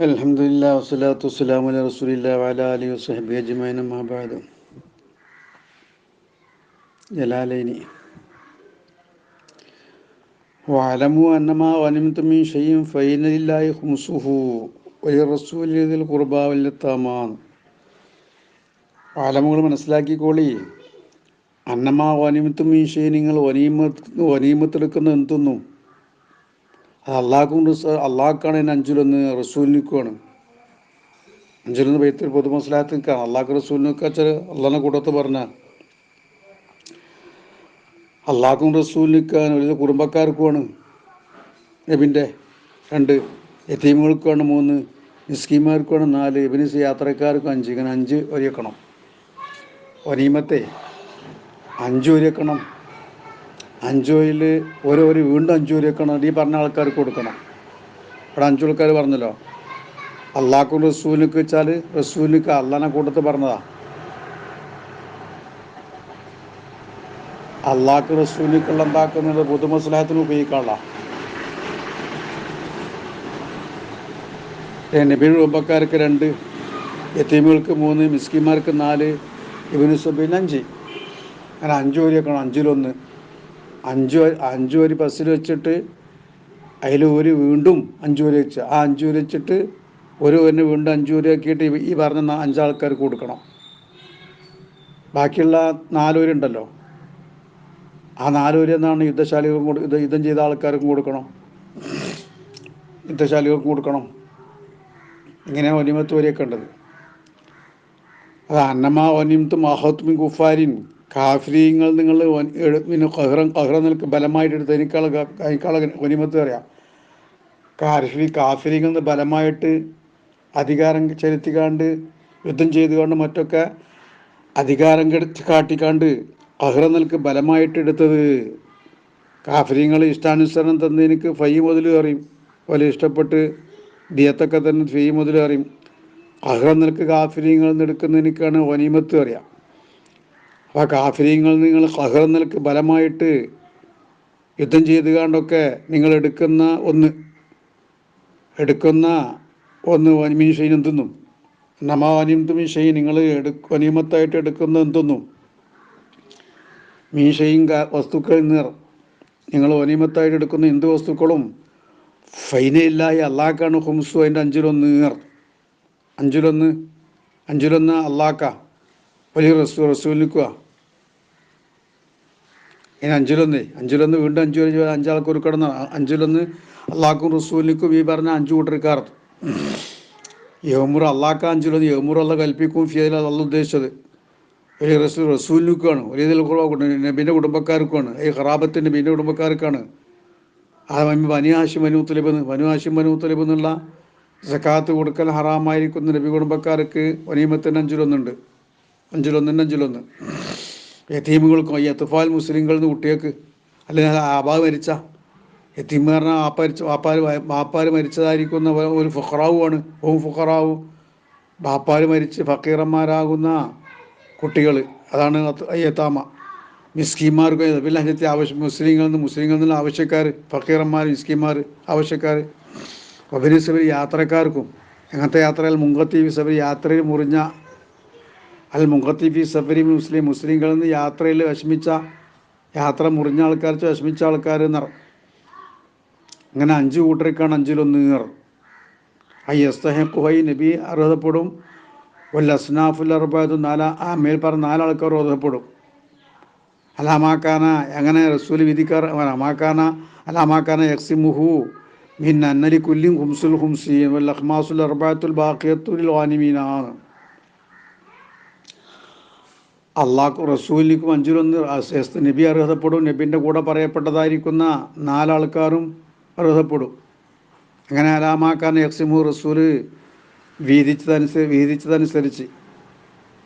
അലഹമില്ല വസ്സലാത്തു ജലാലൈനി. അന്നമാ മനസ്സിലാക്കിക്കോളി. അന്നമാ വനിമത്ത് മീൻ ഷെയ് നിങ്ങൾ വനീമത്ത് വനീമത്തെടുക്കുന്ന എന്തൊന്നും? അത് അള്ളാഹ്ക്കും അള്ളാഹ്ക്കാണ് എന്നെ അഞ്ചുലെന്ന് റസൂലിനിക്കുവാണ് അഞ്ചുലെന്ന് ബൈത്തിൽ പൊതു മനസ്സിലാകത്ത് നിൽക്കുകയാണ് അള്ളാഹ് റസൂലിനൊക്കെ വെച്ചാൽ അള്ളാഹിനെ കൂട്ടത്ത് പറഞ്ഞ. അള്ളാഹ്ക്കും റസൂലിനിക്കാൻ ഒരു കുടുംബക്കാർക്കുമാണ് നബിന്റെ രണ്ട് എത്തീമുകൾക്കുമാണ് മൂന്ന് മിസ്കിമാർക്കാണ് നാല് ഇബിനിസ് യാത്രക്കാർക്കും അഞ്ച്. ഇങ്ങനെ അഞ്ച് ഒരുക്കണം ഒനീമത്തെ അഞ്ച് ഒരിയക്കണം. അഞ്ചോയിൽ ഓരോ ഒരു വീണ്ടും അഞ്ചു വെക്കണം. ഈ പറഞ്ഞ ആൾക്കാർക്ക് കൊടുക്കണം. ഇവിടെ അഞ്ചു ആൾക്കാർ പറഞ്ഞല്ലോ. അള്ളാഹ്ക്കും റസൂലിനൊക്കെ വെച്ചാൽ റസൂലിനക്ക് അള്ളാനെ കൂട്ടത്ത് പറഞ്ഞതാ. അള്ളാഹ്ക്ക് റസൂലിനക്കുള്ള എന്താക്കുന്നത് പൊതുമസ്ലാഹത്തിന് ഉപയോഗിക്കാനുള്ള. കുടുംബക്കാർക്ക് രണ്ട് എത്തീമുകൾക്ക് മൂന്ന് മിസ്കിമാർക്ക് നാല് ഇബിനുസബിന് അഞ്ച്. അങ്ങനെ അഞ്ചു വരി വെക്കണം. അഞ്ചിലൊന്ന്. അഞ്ച് അഞ്ച് വരി ബസ്സിൽ വെച്ചിട്ട് അതിൽ ഒരു വീണ്ടും അഞ്ച് വരി വെച്ച്. ആ അഞ്ച് വരി വെച്ചിട്ട് ഒരു വരിന് വീണ്ടും അഞ്ച് വരി ആക്കിയിട്ട് ഈ പറഞ്ഞ അഞ്ചാൾക്കാർക്ക് കൊടുക്കണം. ബാക്കിയുള്ള നാല് വരുണ്ടല്ലോ ആ നാല് വരി എന്നാണ് യുദ്ധശാലികൾക്കും കൊടു യുദ്ധ ചെയ്ത ആൾക്കാർക്കും കൊടുക്കണം. യുദ്ധശാലികൾക്കും കൊടുക്കണം. ഇങ്ങനെ ഒനിമത്ത് വരെയൊക്കെ ഉണ്ടത്. അത് അന്നമാ ഒനിമത്ത് മഹത്മിൻ കുഫാരിൻ കാഫ്രീങ്ങൾ നിങ്ങൾ പിന്നെ കഹ്റം കഹ്റം നിൽക്ക് ബലമായിട്ട് എടുത്ത് എനിക്കാളെ അതിക്കാളെ ഒനിമത്ത് അറിയാം. കാഫി നിന്ന് ബലമായിട്ട് അധികാരം ചെലുത്തിക്കാണ്ട് യുദ്ധം ചെയ്തുകൊണ്ട് മറ്റൊക്കെ അധികാരം കെടുത്ത് കാട്ടിക്കാണ്ട് കഹ്റം നിൽക്ക് ബലമായിട്ട് എടുത്തത്. കാഫര്യങ്ങൾ ഇഷ്ടാനുസരണം തന്ന് എനിക്ക് ഫൈ മുതൽ അറിയും. പോലെ ഇഷ്ടപ്പെട്ട് ദിയത്തൊക്കെ തന്നെ ഫീ മുതൽ അറിയും. അഹ്റ നിൽക്ക് കാഫര്യങ്ങൾ എടുക്കുന്ന എനിക്കാണ് ഒനിമത്ത് അറിയാം. അപ്പോൾ കാഫര്യങ്ങൾ നിങ്ങൾ അഹ്റ നിലയ്ക്ക് ബലമായിട്ട് യുദ്ധം ചെയ്ത് കണ്ടൊക്കെ നിങ്ങൾ എടുക്കുന്ന ഒന്ന് എടുക്കുന്ന ഒന്ന് വനിമീൻ ഷെയ്ൻ എന്തെന്നും? നമാ വനിമത്ത് മീൻ നിങ്ങൾ എടു വനിമത്തായിട്ട് എടുക്കുന്ന എന്തെന്നും? മീശയും വസ്തുക്കളിൽ നിന്ന് നിങ്ങൾ വനിമത്തായിട്ട് എടുക്കുന്ന എന്ത് വസ്തുക്കളും ഫൈനയില്ലായി അള്ളാക്കാണ് ഹുംസു അതിന്റെ അഞ്ചിലൊന്ന് നീർ. അഞ്ചിലൊന്ന് അഞ്ചിലൊന്ന് അള്ളാക്ക വലിയ റസൂ റസൂലിക്കുക ഇനി അഞ്ചിലൊന്ന് അഞ്ചിലൊന്ന് വീണ്ടും അഞ്ചു വരെ അഞ്ചാൾക്ക് ഒരു കിടന്ന അഞ്ചിലൊന്ന് അള്ളാഹ്ക്കും റസൂലിക്കും ഈ പറഞ്ഞ അഞ്ചു കൂട്ടർക്കാർ. യഹമുർ അള്ളാഹ് അഞ്ചിലൊന്ന് യഹമുർ അല്ല കൽപ്പിക്കും ഫിയതിൽ അതല്ല ഉദ്ദേശിച്ചത്. ഈ റസൂ റസൂലിനുക്കാണ് വലിയ നബിന്റെ കുടുംബക്കാർക്കുമാണ് ഈ ഖറാബത്തിന്റെ നബിന്റെ കുടുംബക്കാർക്കാണ്. അത് ബനി ഹാഷിം മനു വനു ബനു ഹാഷിം എന്നുള്ള സക്കാത്ത് കൊടുക്കൽ ഹറാമായിരിക്കുന്ന നബി കുടുംബക്കാർക്ക് വനീമത്തിന് അഞ്ചിലൊന്നുണ്ട്. അഞ്ചിലൊന്നിന് അഞ്ചിലൊന്ന്. യത്തീമുകൾക്കും ഈ എത്തുഫാൽ മുസ്ലിങ്ങളിൽ നിന്ന് കുട്ടികൾക്ക് അല്ലെങ്കിൽ ആബാ മരിച്ച യത്തീം പറഞ്ഞാൽ ആപ്പ ആപ്പാർ വാപ്പാര് മരിച്ചതായിരിക്കുന്ന ഒരു ഫുഖറാവുമാണ് ഓം ഫുഖറാവും. ബാപ്പാർ മരിച്ച് ഫക്കീറന്മാരാകുന്ന കുട്ടികൾ അതാണ് അയ്യത്താമ മിസ്കീമാർക്ക് പിന്നെ ആവശ്യം മുസ്ലിങ്ങളിൽ നിന്ന് മുസ്ലിങ്ങളിൽ നിന്ന് ആവശ്യക്കാർ ഫക്കീറന്മാർ മിസ്കീമാർ ആവശ്യക്കാർ അഭിനയ സബരി യാത്രക്കാർക്കും അങ്ങനത്തെ യാത്രയിൽ മുങ്കത്തി സബരി യാത്രയിൽ മുറിഞ്ഞ അൽ മുഖത്തിഫി സഫരി മുസ്ലിം മുസ്ലിങ്ങളിൽ നിന്ന് യാത്രയിൽ വിഷമിച്ച യാത്ര മുറിഞ്ഞ ആൾക്കാർ വിഷമിച്ച ആൾക്കാർ എന്നർ അങ്ങനെ അഞ്ച് കൂട്ടർക്കാണ് അഞ്ചിലൊന്ന് നിർ ഐ എസ്തഹക്കുഹൈ നബി അർഹതപ്പെടും. വല്ല അസ്നാഫുൽ അർബാദ് നാല ആ മേൽ പറഞ്ഞ നാലാൾക്കാർ അർഹതപ്പെടും. അലാമാക്കാന എങ്ങനെ റസൂൽ വിധിക്കാർ അമാക്കാന അലാമാക്കാന യക്സിമുഹു മിൻ അന്നലി കുല്ലിം ഹുംസുൽ ഹുംസി വല്ല അഹ്മാസുൽ അർബാത്തുൽ ബാഖിയത്തുൽ വാനിമീനാണ് അള്ളാഹ് റസൂലിക്കും അഞ്ചിലൊന്ന് നബി അർഹതപ്പെടും നബിന്റെ കൂടെ പറയപ്പെട്ടതായിരിക്കുന്ന നാലാൾക്കാരും അർഹതപ്പെടും. അങ്ങനെ അലാമാക്കാൻ യക്സിമു റസൂൽ വീതിച്ചതനുസരിച്ച്. വീതിച്ചതനുസരിച്ച്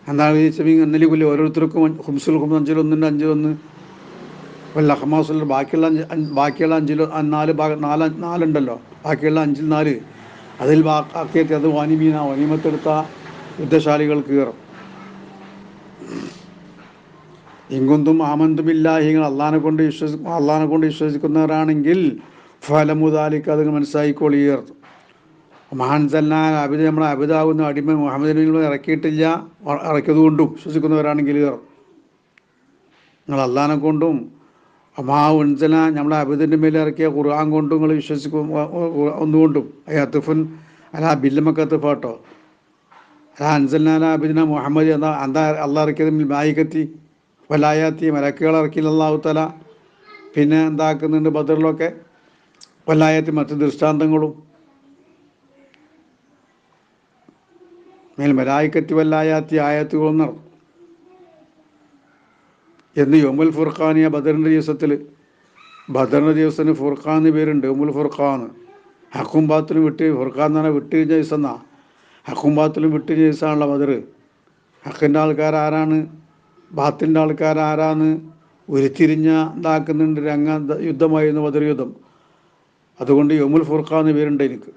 എന്താണ് വീതിച്ചെങ്കിൽ കുല്ലി ഓരോരുത്തർക്കും ഹുംസുൽ ഹും അഞ്ചിലൊന്നിന്റെ അഞ്ചിലൊന്ന്. വല്ല അഹ്മാസുൽ ബാക്കിയുള്ള അഞ്ച് ബാക്കിയുള്ള അഞ്ചിൽ നാല് ഭാഗം നാല് നാലുണ്ടല്ലോ. ബാക്കിയുള്ള അഞ്ചിൽ നാല്. അതിൽ ബാക്കിയെത്തി അത് വാനിമീന വനിമത്തെടുത്ത യുദ്ധശാലികൾക്ക് കയറും. ഇങ്കുന്തും ആമന്തുമില്ല നിങ്ങൾ അള്ളഹാനെ കൊണ്ട് വിശ്വസി അള്ളഹാനെ കൊണ്ട് വിശ്വസിക്കുന്നവരാണെങ്കിൽ ഫലമുദാലിക്ക് അത് മനസ്സിലായിക്കോളിയർ തന്നാൽ അബിദ് നമ്മളെ അബിതാവുന്ന അടിമ മുഹമ്മദ് നബികൾ ഇറക്കിയിട്ടില്ല ഇറക്കിയതുകൊണ്ടും വിശ്വസിക്കുന്നവരാണെങ്കിൽ നിങ്ങൾ അള്ളഹാനെ കൊണ്ടും മാ ഉൻസല നമ്മളെ അബിദിന്റെ മേലെ ഇറക്കിയ ഖുർആൻ കൊണ്ടും നിങ്ങൾ വിശ്വസിക്കും ഒന്നുകൊണ്ടും. അയ്യത്തുഫുൻ അല്ല ബില്ലമക്കത്തുഫാട്ടോ അല്ല അൻസലാല അബിദിന മുഹമ്മദ് എന്താ എന്താ അള്ളാഹ് ഇറക്കിയത് മായികത്തി. വലായാത്തി മലക്കുകൾ ഇറക്കിയില്ല തല പിന്നെ എന്താക്കുന്നുണ്ട് ബദറിലൊക്കെ? വല്ലായത്തി മറ്റു ദൃഷ്ടാന്തങ്ങളും. മേൽ മലായിക്കത്തി വല്ലായാത്തി ആയത്തുകളും നടന്നു എന്ന് യോമുൽ ഫുർഖാനിയ ബദറിന്റെ ദിവസത്തിൽ ബദറിന്റെ ദിവസത്തിന് ഫുർഖാൻ എന്ന് പേരുണ്ട് യോമുൽ ഫുർഖാൻ. ഹക്കും ബാത്തിലും വിട്ട് ഫുർഖാൻ എന്ന് വിട്ട് ദിവസം എന്നാ ഹക്കും ബാത്തിലും വിട്ട് ദിവസമാണല്ലോ ബദർ ഹക്കിന്റെ ആൾക്കാർ ആരാണ് ബാത്തിന്റെ ആൾക്കാർ ആരാന്ന് ഉരുത്തിരിഞ്ഞ ഇതാക്കുന്നുണ്ട് രംഗ യുദ്ധമായിരുന്നു ബദർ യുദ്ധം. അതുകൊണ്ട് യമുൽ ഫുർഖാൻ എന്ന് പേരുണ്ട് എനിക്ക്.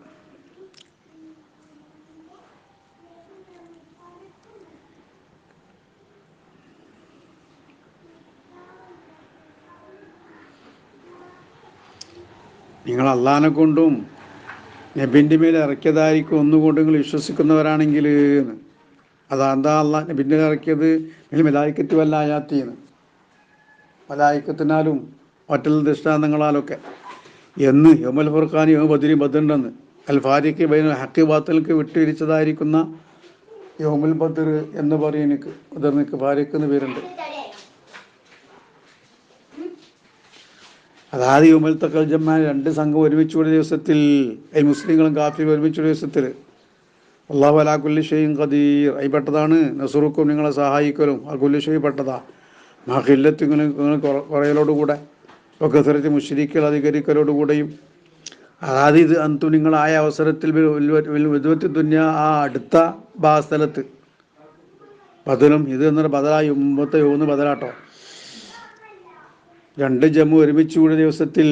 നിങ്ങൾ അള്ളഹാനെ കൊണ്ടും നബിന്റെ മേൽ ഇറക്കിയതായിരിക്കും ഒന്നുകൊണ്ട് നിങ്ങൾ വിശ്വസിക്കുന്നവരാണെങ്കിൽ അതാ എന്താ അള്ളാഹ് പിന്നെ ഇറക്കിയത് ഇതിൽ മലായിക്കത്ത് വല്ല ആയാത്തിന്ന്. മലായിക്കത്തിനാലും മറ്റുള്ള ദൃഷ്ടാന്തങ്ങളാലൊക്കെ. എന്ന് യോമൽ ഫുർഖാൻ യോമ ബദ്രി ബദ്രണ്ടെന്ന് അൽ ബൈന ഹക്കി ബാത്തലിക്ക് വിട്ടുവിരിച്ചതായിരിക്കുന്ന യോമുൽ ബദർ എന്ന് പറയും എനിക്ക് ബദറിനിക്ക് ഫാരിക്ക് എന്ന് പേരുണ്ട്. അതായത് യോമൽ തക്കൽ ജമ്മാൻ രണ്ട് സംഘം ഒരുമിച്ചുകൂടിയ ദിവസത്തിൽ മുസ്ലിങ്ങളും കാഫിയും ഒരുമിച്ചുകൂടിയ ദിവസത്തിൽ അള്ളാഹു അലാ കുല്ലിഷയും കദീർ ഖദീർ. അയി പെട്ടതാണ് നസുറുക്കും നിങ്ങളെ സഹായിക്കലും. ആ കുല്ലിഷയും ഷെയ് പെട്ടതാ. മാഹില്ലത്ത് ഇങ്ങനെ കുറയലോടുകൂടെ ഒക്കെ സ്ഥലത്ത് മുഷരിക്കൽ അധികരിക്കലോടുകൂടെയും അതായത് ഇത് അന്തു നിങ്ങളായ അവസരത്തിൽ വിധുവത്തി തുന്യ ആ അടുത്ത ബാ സ്ഥലത്ത്. ബദലും ഇത് എന്നൊരു ബദലായി. മുമ്പത്തെ യോന്ന് ബദലാട്ടോ. രണ്ട് ജമ്മു ഒരുമിച്ച് കൂടിയ ദിവസത്തിൽ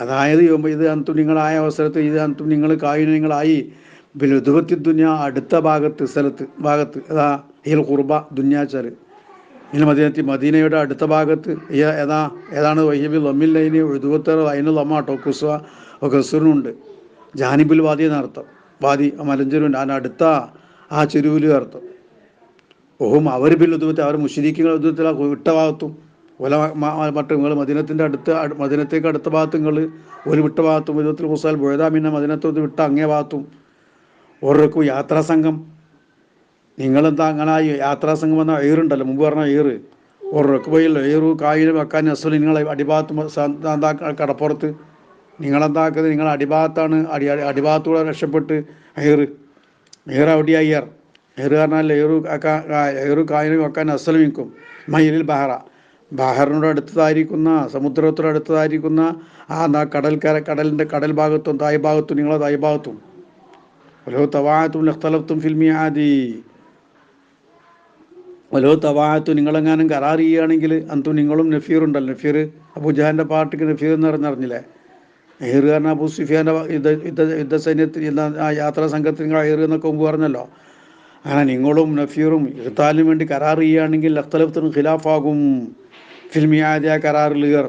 അതായത് ഇത് അന്തു നിങ്ങളായ അവസരത്തിൽ ഇത് അന്തു നിങ്ങൾ കായിനങ്ങളായി ബിലുദുവത്തി ദുന്യ അടുത്ത ഭാഗത്ത് സ്ഥലത്ത് ഭാഗത്ത് അതാ ഹിൽ ഖുർബ ദുന്യാച്ചാർ ഇനി മദീനത്തി മദീനയുടെ അടുത്ത ഭാഗത്ത് ഏതാ ഏതാണ് വൈഹബിൽ ലമ്മിൽ ലൈനി എഴുതുവത്തർ അതിന് ലമ്മാട്ടോ കുസ്വ ഖസുറിനുണ്ട് ജാനിബുൽ വാദി എന്നർത്ഥം വാദി ആ മലഞ്ചെരുണ്ട് അതിന് അടുത്ത ആ ചെരുവിൽ അർത്ഥം. ഓഹും അവർ ബിൽ അവർ മുഷരിക്കുകൾ ഉദ്വത്തിൽ വിട്ട ഭാഗത്തും ഒല മറ്റു നിങ്ങൾ മദിനത്തിന്റെ അടുത്ത് അട് മദിനത്തേക്ക് അടുത്ത ഭാഗത്ത് നിങ്ങൾ ഒരു വിട്ട ഭാഗത്തും വിധത്തിൽ പോയതാ പിന്നെ മദിനത്തോട് വിട്ട അങ്ങേ ഭാഗത്തും ഓരോക്കും യാത്രാ സംഘം. നിങ്ങളെന്താ അങ്ങനെ ആ യാത്രാ സംഘം എന്ന ഏറുണ്ടല്ലോ മുമ്പ് പറഞ്ഞ ഏറ് ഓരോക്ക് പോയി ഏറു കായിലും വെക്കാൻ അസുഖം നിങ്ങളെ അടിഭാഗത്ത് കടപ്പുറത്ത്. നിങ്ങളെന്താക്കുന്നത് നിങ്ങൾ അടിഭാഗത്താണ് അടി അടി- അടിഭാഗത്തൂടെ രക്ഷപ്പെട്ട് ഏറ് ഏറ് അവിടെയായി അയ്യർ ഏറ് പറഞ്ഞാൽ ഏറു ഏറു കായിലും വെക്കാൻ അസുഖം നിൽക്കും. മയിലിൽ ബഹറ. ബഹറിനോട് അടുത്തതായിരിക്കുന്ന സമുദ്രത്തോട് അടുത്തതായിരിക്കുന്ന ആ കടൽക്കര കടലിന്റെ കടൽ ഭാഗത്തും തായ് ഭാഗത്തും നിങ്ങളെ തായ് ഭാഗത്തും. വലോ തവാത്തും ലഖ്തലഫ്തും ഫിൽമി ആദി വലോ നിങ്ങൾ നിങ്ങളെങ്ങാനും കരാർ ചെയ്യുകയാണെങ്കിൽ അന്തു നിങ്ങളും നഫീർ ഉണ്ടല്ലോ നഫീർ അബുജാഹിന്റെ പാർട്ടിക്ക് നഫീർ എന്ന് പറഞ്ഞറിഞ്ഞില്ലേ നെഹ്റു കാരണം അബു സുഫിയാന്റെ യുദ്ധ യുദ്ധ യുദ്ധ സൈന്യത്തിൽ ഇന്ന് ആ യാത്രാ സംഘത്തിൽ നിങ്ങൾ അയർ എന്നൊക്കെ മുമ്പ് പറഞ്ഞല്ലോ. അങ്ങനെ നിങ്ങളും നഫീറും ഇർത്താലിനും വേണ്ടി കരാർ ചെയ്യുകയാണെങ്കിൽ അഖ്തലഫത്തിന് ഖിലാഫാകും. ഫിൽമിയാദ്യ കരാറിലുകർ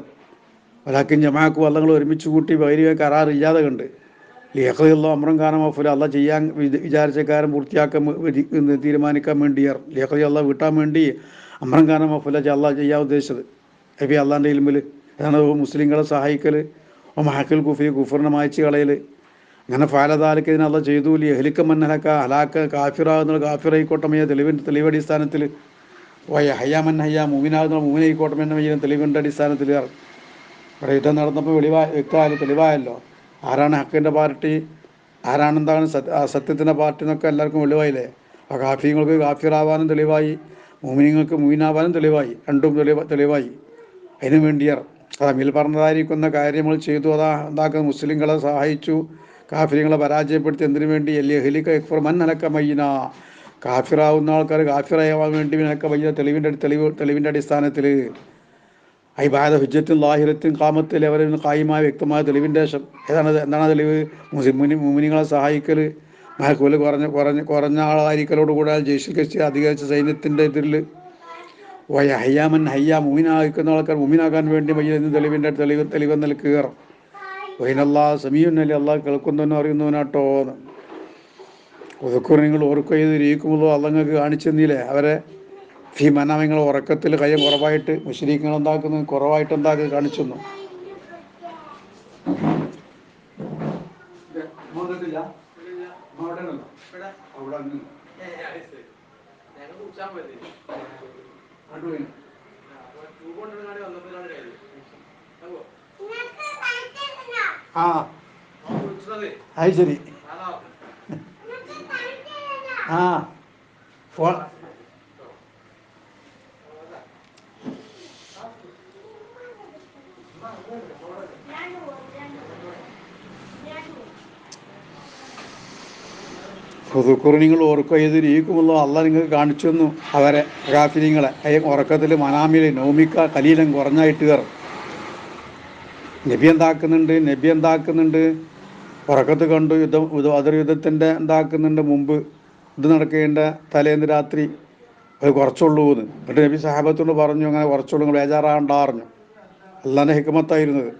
ഒരാൾക്കും ജമാക്കും വള്ളങ്ങൾ ഒരുമിച്ച് കൂട്ടി വൈരിക കരാർ ഇല്ലാതെ കണ്ട്. ലിയഖദിയുള്ള അമ്രം കാനം അഫുല അല്ല ചെയ്യാൻ വിച- വിചാരിച്ച കാര്യം പൂർത്തിയാക്കാൻ തീരുമാനിക്കാൻ വേണ്ടി ലിയഖദി അല്ല വീട്ടാൻ വേണ്ടി അമ്രം കാനം അഫുല അല്ല ചെയ്യാൻ ഉദ്ദേശിച്ചത്. എബി അള്ളാന്റെ ഇൽമിൽ അതാണ് മുസ്ലിങ്ങളെ സഹായിക്കൽ ഓ മഹക്കിൽ കുഫി കുഫറിനെ മായച്ച് കളയൽ അങ്ങനെ ഫാലതാലിക്ക് ഇതിനല്ല ചെയ്തു. ലഹലിക്ക മന്നഹക്ക ഹലാക്ക കാഫിറാകുന്ന കാഫിറായിക്കോട്ടമയ തെളിവിന്റെ തെളിവടിസ്ഥാനത്തിൽ ഓ ഹയ്യാ മന്നഹയ്യ എന്ന മയ്യ തെളിവിന്റെ അടിസ്ഥാനത്തിൽ ഇവിടെ യുദ്ധം നടന്നപ്പോൾ വെളിവാ വ്യക്തമായാലും തെളിവായല്ലോ. ആരാണ് ഹക്കിന്റെ പാർട്ടി? ആരാണ് എന്താണ് സത്യ ആ സത്യത്തിന്റെ പാർട്ടി എന്നൊക്കെ എല്ലാവർക്കും വെളിവായില്ലേ? അപ്പോൾ കാഫിങ്ങൾക്ക് കാഫിറാവാനും തെളിവായി. മൂമിനിങ്ങൾക്ക് മൂവിനാവാനും തെളിവായി. രണ്ടും തെളിവ തെളിവായി. അതിനു വേണ്ടിയർ അതാ മിൽ പറഞ്ഞതായിരിക്കുന്ന കാര്യങ്ങൾ ചെയ്തു. അതാ എന്താക്കുന്ന മുസ്ലിങ്ങളെ സഹായിച്ചു. കാഫിര്യങ്ങളെ പരാജയപ്പെടുത്തി. എന്തിനു വേണ്ടി? എല്ലി ഹലിക്ക എക്ഫർ മൻ അനക്ക മയ്യന. കാഫിറാവുന്ന ആൾക്കാർ കാഫിറാവാൻ വേണ്ടി അനക്ക മയ്യ തെളിവിന്റെ തെളിവ് തെളിവിന്റെ അടിസ്ഥാനത്തിൽ ഹുജ്ജത്തും ലാഹിരത്തും കാമത്തിൽ നിന്ന് കായുമായ വ്യക്തമായ തെളിവിന്റെ ശം ഏതാണ് എന്താണ് തെളിവ്? മുസ്ലിം മുമിനികളെ സഹായിക്കൽ മഹക്കൂൽ കുറഞ്ഞ കുറഞ്ഞ കുറഞ്ഞ ആളായിരിക്കലോട് കൂടെ ജയ്ഷിൽ കച്ചി അധികരിച്ച സൈന്യത്തിന്റെ ഇതിൽ വയ ഹയ്യാമൻ ഹയ്യ മുമിനാക്കുന്ന ആൾക്കാർ മുമിനാക്കാൻ വേണ്ടി വയ്യ തെളിവിന്റെ തെളിവ് തെളിവ് നിൽക്കുക വൈനല്ലാ സമീഉൻ അലി അള്ളാഹ് കേൾക്കുന്നവനും അറിയുന്നവനാട്ടോ. എന്ന് ഒതുക്കുറി നിങ്ങൾ ഓർക്കുക ചെയ്ത് ഇരിക്കുമ്പോൾ അള്ളങ്ങൾക്ക് കാണിച്ചെന്നില്ലേ? അവരെ ഫി മനാമിങ്ങൾ ഉറക്കത്തിൽ കയ്യം കുറവായിട്ട് മുസ്ലിങ്ങൾ എന്താക്കുന്നത് കുറവായിട്ട് എന്താക്കി കാണിച്ചു ആ. ശരി. ആ. ഫോൺ പുതുക്കുറി നിങ്ങൾ ഓർക്കുക ഏത് ഇരിക്കുമല്ലോ അല്ല നിങ്ങൾക്ക് കാണിച്ചു തന്നു. അവരെ അയ്യ ഉറക്കത്തിൽ മനാമിൽ നോമിക്ക കലീലം കുറഞ്ഞായിട്ട് കയറും. നബി എന്താക്കുന്നുണ്ട് നബി എന്താക്കുന്നുണ്ട്? ഉറക്കത്ത് കണ്ടു യുദ്ധം അതിർ യുദ്ധത്തിന്റെ എന്താക്കുന്നുണ്ട് മുമ്പ്? ഇത് നടക്കേണ്ട തലേന്ന് രാത്രി അത് കുറച്ചുള്ളൂ എന്ന്. എന്നിട്ട് നബി സഹാബത്തോട് പറഞ്ഞു അങ്ങനെ കുറച്ചുള്ളൂ നിങ്ങൾ ബേജാറാകണ്ട പറഞ്ഞു. അള്ളാന്റെ ഹിക്മത്തായിരുന്നത്.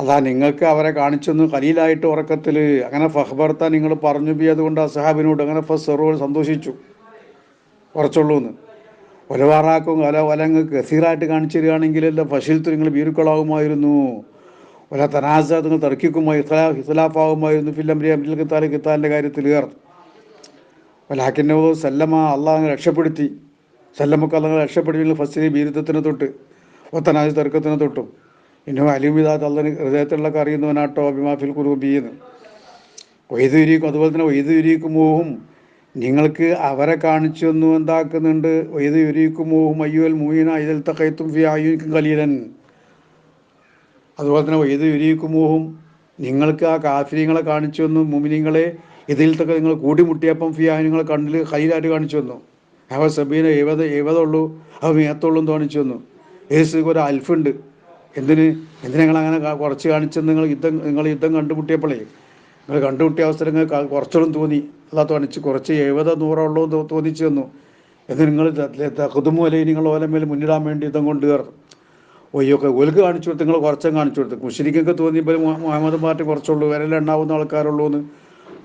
അതാ നിങ്ങൾക്ക് അവരെ കാണിച്ചൊന്ന് കലീലായിട്ട് ഉറക്കത്തിൽ അങ്ങനെ ഫഹ്ബർത്ത നിങ്ങൾ പറഞ്ഞു ബി അതുകൊണ്ട് അസഹാബിനോട് അങ്ങനെ ഫസ്സറോട് സന്തോഷിച്ചു. കുറച്ചുള്ളൂ എന്ന് ഒലവാറാക്കും ഒല ഒലങ്ങ് ഗസീറായിട്ട് കാണിച്ചു തരികയാണെങ്കിലല്ല ഫഷീൽത്ത് നിങ്ങൾ ബീരുക്കളാവുമായിരുന്നു ഒല തനാസ നിങ്ങൾ തർക്കിക്കുമായി ഹിസലാഫാവുമായിരുന്നു ഫില്ലംരി അബ്ദുൽ കിത്താലിന്റെ കാര്യത്തിൽ ഏർ ഒലാക്കിന്റെ സല്ലമ അള്ളാഹ് രക്ഷപ്പെടുത്തി. സല്ലമക്ക് അള്ളാഹ് രക്ഷപ്പെടുത്തി ഫസ്റ്റിന് ബീരുദ്ധത്തിന് തൊട്ട് ഒത്തനാജ് തർക്കത്തിന് തൊട്ടും. ഇന്നും അലിമിതാത്ത് അള്ളന് ഹൃദയത്തിലുള്ള അറിയുന്നവനാട്ടോ അഭിമാഫിൽ കുറുബീന്ന് വൈദ്യുരിക്കും അതുപോലെ തന്നെ വൈദ്യുരിക്കുമോഹും നിങ്ങൾക്ക് അവരെ കാണിച്ചു തന്നു എന്താക്കുന്നുണ്ട്? വൈദ്യുരിക്കുമോഹും അയ്യുവൽ മൂയിന ഇതിൽ തക്കയത്തും ഫി ആയുക്കും കലീലൻ അതുപോലെ തന്നെ വൈദ്യുരിക്കുമോഹും നിങ്ങൾക്ക് ആ കാഫിര്യങ്ങളെ കാണിച്ചു തന്നു മുമിനിങ്ങളെ ഇതിൽ തക്ക നിങ്ങൾ കൂടിമുട്ടിയപ്പം ഫി നിങ്ങൾ കണ്ണിൽ കയ്യിലായിട്ട് കാണിച്ചു തന്നു. അവ സബീന എഴുപത് എഴുപതുള്ളൂ അവ മേത്തുള്ളൂ എന്ന് കാണിച്ചു തന്നു. ഏസ് ഒരു അൽഫുണ്ട്. എന്തിന് എന്തിനാ നിങ്ങൾ അങ്ങനെ കുറച്ച് കാണിച്ചെന്ന് നിങ്ങൾ യുദ്ധം നിങ്ങൾ യുദ്ധം കണ്ടുമുട്ടിയപ്പോഴേ നിങ്ങൾ കണ്ടുമുട്ടിയ അവസരങ്ങൾ കുറച്ചോളം തോന്നി. അതാ തോന്നിച്ച് കുറച്ച് എഴുപതോ നൂറോ ഉള്ളോ തോന്നിച്ചു തന്നു. എന്ന് നിങ്ങൾ കുതുമു അല്ലെ നിങ്ങൾ ഓലമേൽ മുന്നിടാൻ വേണ്ടി യുദ്ധം കൊണ്ട് കയറും ഒയ്യൊക്കെ ഒലുക്ക് കാണിച്ചു കൊടുത്ത് നിങ്ങൾ കുറച്ചും കാണിച്ചു കൊടുത്ത്. മുഷരിക്കൊക്കെ തോന്നിയപ്പോൾ മുഹമ്മദ് പാർട്ടി കുറച്ചുള്ളൂ വിരലുണ്ടാവുന്ന ആൾക്കാരുള്ളൂ എന്ന്.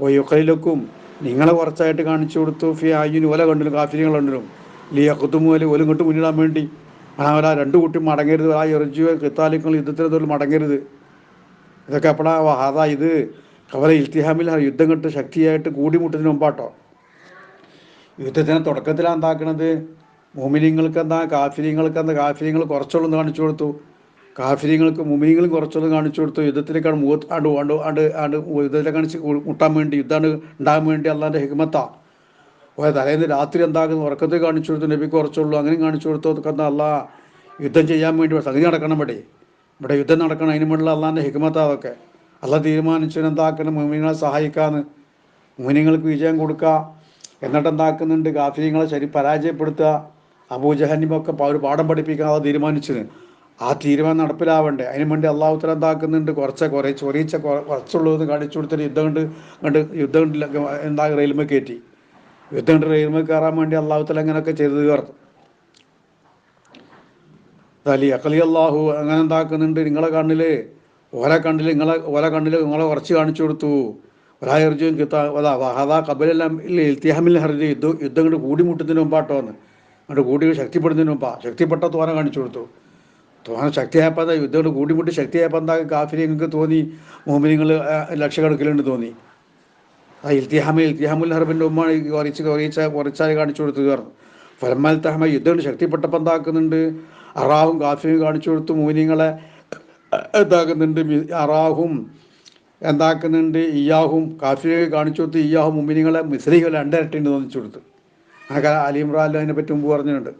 ഒയ്യൊക്കയിലൊക്കും നിങ്ങളെ കുറച്ചായിട്ട് കാണിച്ചു കൊടുത്തു. ഫി ആയിന് ഒല കണ്ടിലും കാഫിനികൾ കണ്ടിലും. ലിയ കുത്തുമു അല്ലെ ഒലും മുന്നിടാൻ വേണ്ടി. അവരാ രണ്ടു കുട്ടി മടങ്ങരുത്. ആ എറിജുവ കിത്താലിങ്ങൾ യുദ്ധത്തിന് തൊഴിൽ മടങ്ങരുത്. ഇതൊക്കെ എപ്പോഴാ അതാ ഇത്. അവരെ ഇൽത്തിഹാമിൽ യുദ്ധം കിട്ട് ശക്തിയായിട്ട് കൂടിമുട്ടതിന് മുമ്പാട്ടോ. യുദ്ധത്തിന് തുടക്കത്തിലാണ് എന്താക്കണത്? മുമിനിങ്ങൾക്ക് എന്താ കാഫിര്യങ്ങൾക്ക് എന്താ? കാഫിര്യങ്ങൾ കുറച്ചോളം കാണിച്ചു കൊടുത്തു. കാഫിര്യങ്ങൾക്ക് മുമിനിങ്ങളും കുറച്ചോളം കാണിച്ചു കൊടുത്തു. യുദ്ധത്തിലേക്കാണ് മുഖത്ത് ആണ്ട് ആണ്ട് ആണ്ട് യുദ്ധത്തിലെ കാണിച്ച് മുട്ടാൻ വേണ്ടി യുദ്ധമാണ് ഉണ്ടാകാൻ വേണ്ടി അള്ളാന്റെ ഹിക്മത്താ. ഓ തലേന്ന് രാത്രി എന്താകുന്നു? ഉറക്കത്തെ കാണിച്ചു കൊടുത്തു നബി കുറച്ചുള്ളൂ അങ്ങനെ കാണിച്ചു കൊടുത്തു കന്ന എന്താ അല്ല യുദ്ധം ചെയ്യാൻ വേണ്ടി സംഗതി നടക്കണം ഇവിടെ. ഇവിടെ യുദ്ധം നടക്കണം അതിന് മുകളിൽ അള്ളാന്റെ ഹിക്മത്ത അതൊക്കെ. അല്ല തീരുമാനിച്ചു എന്താക്കണം? മുമിനിങ്ങളെ സഹായിക്കാന്ന്. മുമിനിങ്ങൾക്ക് വിജയം കൊടുക്കുക എന്നിട്ട് എന്താക്കുന്നുണ്ട്? കാഫിരിങ്ങളെ ശരി പരാജയപ്പെടുത്തുക. അബൂജഹന്നിമൊക്കെ ഒരു പാഠം പഠിപ്പിക്കാൻ അത് തീരുമാനിച്ചത്. ആ തീരുമാനം നടപ്പിലാവണ്ടേ? അതിന് വേണ്ടി അള്ളാഹു തല എന്താക്കുന്നുണ്ട്? കുറച്ച് കുറേ ചൊറിയിച്ച കുറച്ചുള്ളൂ എന്ന് കാണിച്ചു കൊടുത്തിട്ട് യുദ്ധം കണ്ട് കണ്ട് യുദ്ധം കണ്ടില്ല എന്താ റെയിൽമേ കയറ്റി. യുദ്ധം റെയിൽമേ കയറാൻ വേണ്ടി അള്ളാഹു തല അങ്ങനെയൊക്കെ ചെയ്തു തീർത്തു അലി അക്കലി അള്ളാഹു അങ്ങനെ എന്താക്കുന്നുണ്ട്? നിങ്ങളെ കണ്ണിൽ ഓരോ കണ്ണിൽ നിങ്ങളെ ഓരോ കണ്ണിൽ നിങ്ങളെ കുറച്ച് കാണിച്ചു കൊടുത്തു. ഒരാർജുൻ കിത്താ വഹദാ കബലെല്ലാം ഹർജി. യുദ്ധം യുദ്ധം കൊണ്ട് കൂടിമുട്ടുന്നതിന് മുമ്പാട്ടോ എന്ന്. അങ്ങോട്ട് കൂടി ശക്തിപ്പെടുന്നതിന് മുമ്പാ. ശക്തിപ്പെട്ട തോന കാണിച്ചു കൊടുത്തു. തോന ശക്തിയായപ്പോൾ യുദ്ധം കൂടിമുട്ടി ശക്തിയായപ്പോൾ എന്താ? കാഫിരി നിങ്ങൾക്ക് തോന്നി മോമിനിങ്ങൾ ലക്ഷക്കണക്കിലുണ്ട് തോന്നി. ആ ഹർബിന്റെ ഉമ്മ കുറച്ച് കുറച്ച കുറച്ചാൽ കാണിച്ചു കൊടുത്തു കയറുന്നു ഫലമാൽ തഹമ യുദ്ധം കൊണ്ട് ശക്തിപ്പെട്ടപ്പോൾ എന്താക്കുന്നുണ്ട്? അറാഹും കാഫിയും കാണിച്ചു കൊടുത്തു മൂനിങ്ങളെ എന്താക്കുന്നുണ്ട് അറാഹും എന്താക്കുന്നുണ്ട്? ഇയാഹും കാഫിയെ കാണിച്ചു കൊടുത്ത് ഇയാഹും മുമ്പിനിങ്ങളെ മിസ്ലികൾ രണ്ടിരട്ടിണ്ട് തോന്നിച്ചു കൊടുത്തു. അങ്ങനെ അലിമ്രാൻ അതിനെ പറ്റി മുമ്പ് പറഞ്ഞിട്ടുണ്ട്.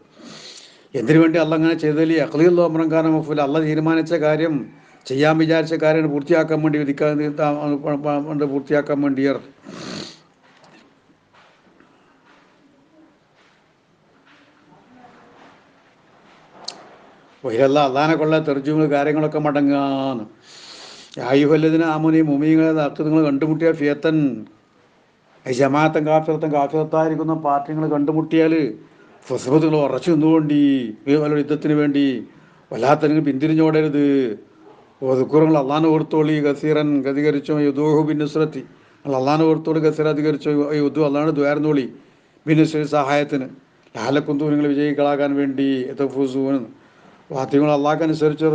എന്തിനു വേണ്ടി അല്ല അങ്ങനെ ചെയ്തതിൽ അഖ്ലിയുള്ള അമ്രംഖാന മഫൂൽ അല്ല തീരുമാനിച്ച കാര്യം ചെയ്യാൻ വിചാരിച്ച കാര്യം പൂർത്തിയാക്കാൻ വേണ്ടി വിധിക്കാൻ കൊണ്ട് പൂർത്തിയാക്കാൻ വേണ്ടി ഇറങ്ങി. വൈരല്ല അള്ളാനെ കൊള്ള തെർജുങ്ങൾ കാര്യങ്ങളൊക്കെ മടങ്ങാന്ന് ആയുഹല്ലതിന് ആമുനി മുമിങ്ങളെ നിങ്ങൾ കണ്ടുമുട്ടിയ ഫിയത്തൻ. ജമാഅത്തൻ കാഫിറത്തൻ കാഫിറത്തായിരിക്കുന്ന പാർട്ടികൾ കണ്ടുമുട്ടിയാൽ ഫസ്ബത്തുകൾ ഉറച്ചു നിന്നുകൊണ്ടി. വല്ല യുദ്ധത്തിന് വേണ്ടി വല്ലാത്ത പിന്തിരിഞ്ഞോടരുത്. ഒതുക്കുറങ്ങൾ അള്ളാഹാനെ ഓർത്തോളി ഗസീറൻ ഗതികരിച്ചോ യുദ്ധോഹു ബിന്നുസ്രത്തി അള്ളാഹാനെ ഓർത്തോളി ഗസീർ അധികരിച്ചോ യുദ്ധു അള്ളാഹാണ് ദ്വാരന്നോളി പിന്നെ സഹായത്തിന്. ലാലക്കുന്തു നിങ്ങൾ വിജയികളാകാൻ വേണ്ടി എത്തഫൂസൂന്ന് വാദ്യങ്ങൾ അള്ളാഹ്ക്കനുസരിച്ച്